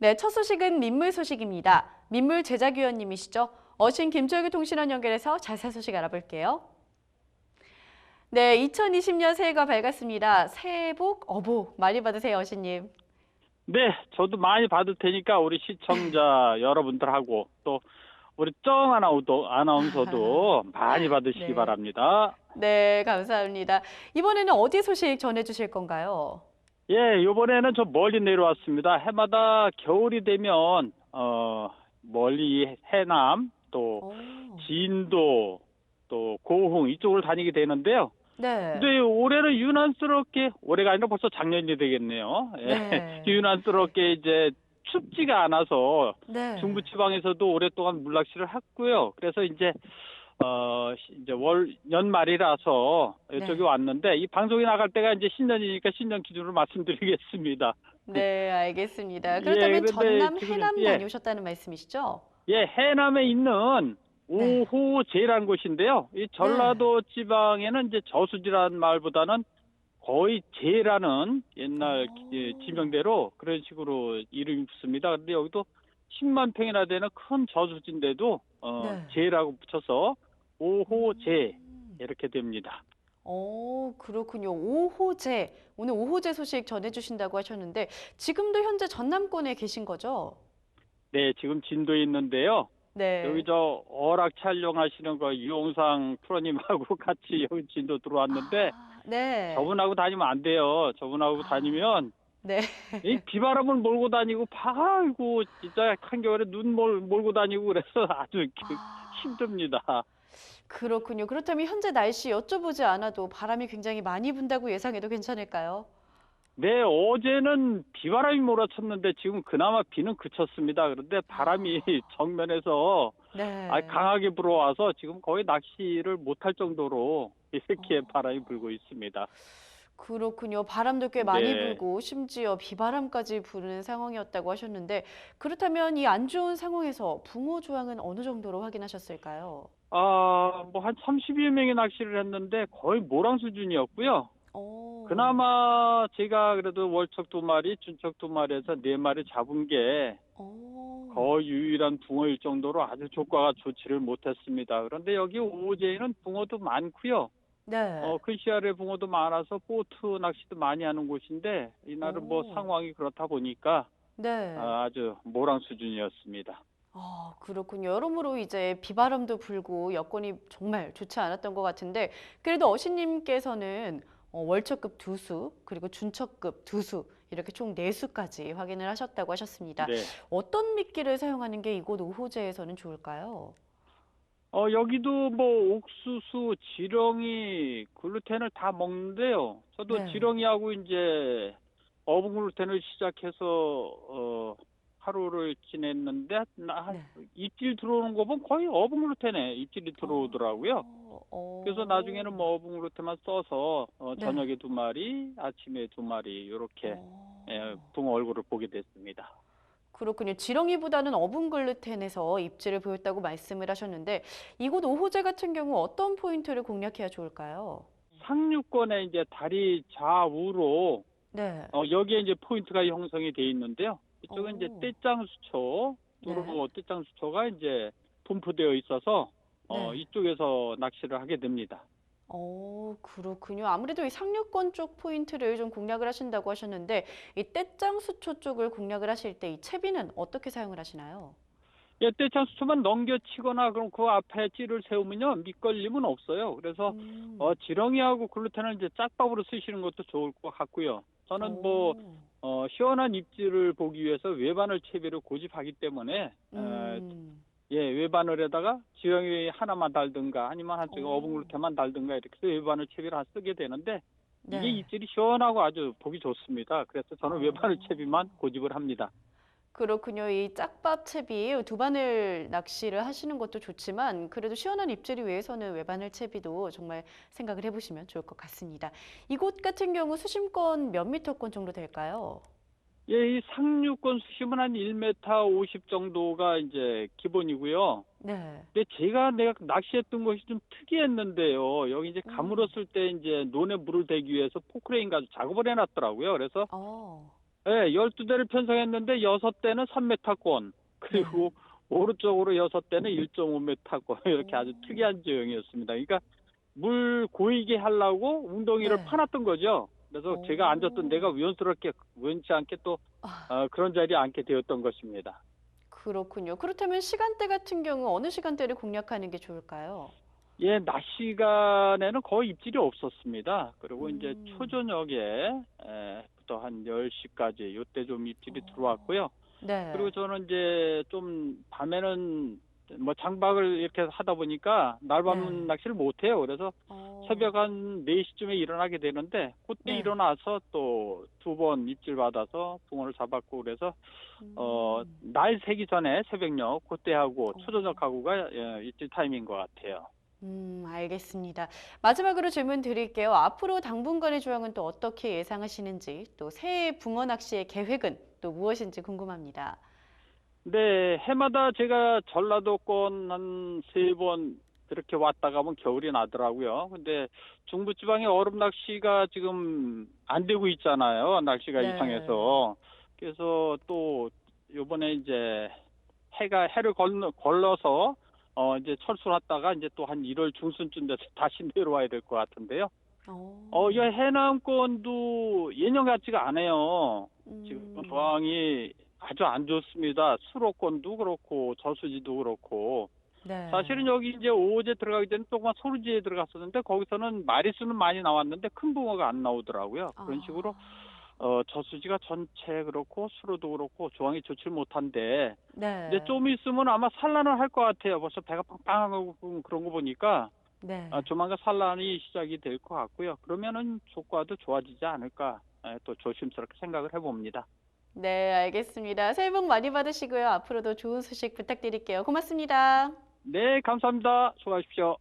네, 첫 소식은 민물 소식입니다. 민물 제작위원님이시죠. 어신 김철규 통신원 연결해서 자세한 소식 알아볼게요. 네, 2020년 새해가 밝았습니다. 새해 복 어복 많이 받으세요, 어신님. 네, 저도 많이 받을 테니까 우리 시청자 여러분들하고 또 우리 정 아나운서, 아나운서도 많이 받으시기 네. 바랍니다. 네, 감사합니다. 이번에는 어디 소식 전해주실 건가요? 예, 이번에는 좀 멀리 내려왔습니다. 해마다 겨울이 되면 어 멀리 해남 또 오, 진도 또 고흥 이쪽을 다니게 되는데요. 네. 근데 올해는 유난스럽게 올해가 아니라 벌써 작년이 되겠네요. 예. 네. 유난스럽게 이제 춥지가 않아서 네. 중부 지방에서도 오랫동안 물낚시를 했고요. 그래서 이제 어 이제 월 연말이라서 이쪽에 네. 왔는데 이 방송이 나갈 때가 이제 신년이니까 신년 기준으로 말씀드리겠습니다. 네, 알겠습니다. 예, 그렇다면 그런데 전남, 지금, 해남 예. 다녀오셨다는 말씀이시죠? 예, 해남에 있는 네. 오호제라는 곳인데요. 이 전라도 지방에는 이제 저수지라는 말보다는 거의 제라는 옛날 오. 예, 지명대로 그런 식으로 이름이 붙습니다. 근데 여기도 10만 평이나 되는 큰 저수지인데도 어, 네. 제라고 붙여서 오호제 음. 이렇게 됩니다. 어, 그렇군요. 오호제. 오늘 오호제 소식 전해주신다고 하셨는데 지금도 현재 전남권에 계신 거죠? 네, 지금 진도에 있는데요. 네. 여기 저 어락 촬영하시는 거 이용상 프로님하고 같이 여기 진도 들어왔는데 아, 네. 저분하고 다니면 안 돼요. 저분하고 아. 다니면 네. 이 비바람을 몰고 다니고 아이고 진짜 한겨울에 눈 몰, 몰고 다니고 그래서 아주 기- 아, 힘듭니다. 그렇군요. 그렇다면 현재 날씨 여쭤보지 않아도 바람이 굉장히 많이 분다고 예상해도 괜찮을까요? 네, 어제는 비바람이 몰아쳤는데 지금 그나마 비는 그쳤습니다. 그런데 바람이 정면에서 네. 아, 강하게 불어와서 지금 거의 낚시를 못할 정도로 이렇게 어. 바람이 불고 있습니다. 그렇군요. 바람도 꽤 많이 네. 불고 심지어 비바람까지 부는 상황이었다고 하셨는데 그렇다면 이 안 좋은 상황에서 붕어 조항은 어느 정도로 확인하셨을까요? 아, 뭐 한 30여 명이 낚시를 했는데 거의 모랑 수준이었고요. 어. 그나마 제가 그래도 월척 두 마리, 준척 두 마리에서 네 마리 잡은 게 어. 거의 유일한 붕어일 정도로 아주 조과가 좋지를 못했습니다. 그런데 여기 오제에는 붕어도 많고요. 네. 어, 큰 씨알의 붕어도 많아서 보트 낚시도 많이 하는 곳인데 이날은 뭐 오. 상황이 그렇다 보니까 네. 아, 아주 모랑 수준이었습니다. 아, 그렇군요. 여러모로 이제 비바람도 불고 여건이 정말 좋지 않았던 것 같은데 그래도 어신님께서는 어, 월척급 두 수, 그리고 준척급 두 수, 이렇게 총 네 수까지 확인을 하셨다고 하셨습니다. 네. 어떤 미끼를 사용하는 게 이곳 오호제에서는 좋을까요? 어, 여기도 뭐 옥수수, 지렁이, 글루텐을 다 먹는데요. 저도 네. 지렁이하고 이제 어분 글루텐을 시작해서 어, 하루를 지냈는데 나, 한 네. 입질 들어오는 거 보면 거의 어분 글루텐에 입질이 들어오더라고요. 어, 어. 그래서 나중에는 뭐 어분 글루텐만 써서 어, 네. 저녁에 두 마리, 아침에 두 마리 이렇게 어. 예, 붕어 얼굴을 보게 됐습니다. 그렇군요. 지렁이보다는 어분 글루텐에서 입질을 보였다고 말씀을 하셨는데 이곳 오호제 같은 경우 어떤 포인트를 공략해야 좋을까요? 상류권에 이제 다리 좌우로 네. 어, 여기에 이제 포인트가 형성이 돼 있는데요. 이쪽은 오. 이제 떼짱 수초, 네. 두루보 떼짱 수초가 이제 분포되어 있어서 어, 네. 이쪽에서 낚시를 하게 됩니다. 어, 그렇군요. 아무래도 이 상류권 쪽 포인트를 좀 공략을 하신다고 하셨는데 이 떼짱 수초 쪽을 공략을 하실 때 이 채비는 어떻게 사용을 하시나요? 예, 떼짱 수초만 넘겨치거나 그럼 그 앞에 찌를 세우면요 밑걸림은 없어요. 그래서 음. 어, 지렁이하고 글루텐을 이제 짝밥으로 쓰시는 것도 좋을 것 같고요. 저는 뭐 오. 어, 시원한 입질을 보기 위해서 외바늘 채비를 고집하기 때문에 어, 음. 예, 외바늘에다가 지렁이 하나만 달든가 아니면 한쪽에 오. 어분글루텐만 달든가 이렇게 해서 외바늘 채비를 한 쓰게 되는데 네. 이게 입질이 시원하고 아주 보기 좋습니다. 그래서 저는 어. 외바늘 채비만 고집을 합니다. 그렇군요. 이 짝밥 채비 두 바늘 낚시를 하시는 것도 좋지만 그래도 시원한 입질을 위해서는 외바늘 채비도 정말 생각을 해보시면 좋을 것 같습니다. 이곳 같은 경우 수심권 몇 미터권 정도 될까요? 예, 이 상류권 수심은 한 1m 50 정도가 이제 기본이고요. 네. 근데 제가 내가 낚시했던 것이 좀 특이했는데요. 여기 이제 음. 가물었을 때 이제 논에 물을 대기 위해서 포크레인 가지고 작업을 해놨더라고요. 그래서 어. 예, 12대를 편성했는데 6대는 3m권, 그리고 오른쪽으로 6대는 1.5m권, 이렇게 아주 오. 특이한 지형이었습니다. 그러니까 물 고이게 하려고 웅덩이를 네. 파놨던 거죠. 그래서 오. 제가 앉았던 데가 우연스럽게, 우연치 않게 또 아, 어, 그런 자리에 앉게 되었던 것입니다. 그렇군요. 그렇다면 시간대 같은 경우 어느 시간대를 공략하는 게 좋을까요? 예, 낮 시간에는 거의 입질이 없었습니다. 그리고 이제 음. 초저녁에 에, 부터 한 10시까지 요때 좀 입질이 어. 들어왔고요. 네. 그리고 저는 이제 좀 밤에는 뭐 장박을 이렇게 하다 보니까 날밤 네. 낚시를 못 해요. 그래서 어. 새벽 한 4시쯤에 일어나게 되는데 그때 네. 일어나서 또 두 번 입질 받아서 붕어를 잡았고 그래서 어, 음. 날 새기 전에 새벽녘 그때 하고 어. 초저녁 하고가 예, 입질 타임인 것 같아요. 음, 알겠습니다. 마지막으로 질문 드릴게요. 앞으로 당분간의 조항은 또 어떻게 예상하시는지, 또 새해 붕어 낚시의 계획은 또 무엇인지 궁금합니다. 네, 해마다 제가 전라도권 한 세 번 이렇게 왔다 가면 겨울이 나더라고요. 근데 중부 지방의 얼음 낚시가 지금 안 되고 있잖아요. 날씨가 네. 이상해서. 그래서 또 요번에 이제 해가 해를 걸러, 걸러서 어 이제 철수했다가 이제 또 한 1월 중순쯤 돼서 다시 내려와야 될 것 같은데요. 어, 어, 이 해남권도 예년 같지가 않아요. 지금 음, 조항이 아주 안 좋습니다. 수로권도 그렇고 저수지도 그렇고 네. 사실은 여기 이제 오제 들어가기 전에 조그만 소르지에 들어갔었는데 거기서는 마리수는 많이 나왔는데 큰 붕어가 안 나오더라고요. 그런 아, 식으로 어 저수지가 전체 그렇고 수로도 그렇고 조항이 좋지 못한데 네. 이제 좀 있으면 아마 산란을 할 것 같아요. 벌써 배가 빵빵하고 그런 거 보니까 네. 아, 조만간 산란이 시작이 될 것 같고요. 그러면은 조과도 좋아지지 않을까 예, 또 조심스럽게 생각을 해봅니다. 네, 알겠습니다. 새해 복 많이 받으시고요. 앞으로도 좋은 소식 부탁드릴게요. 고맙습니다. 네, 감사합니다. 수고하십시오.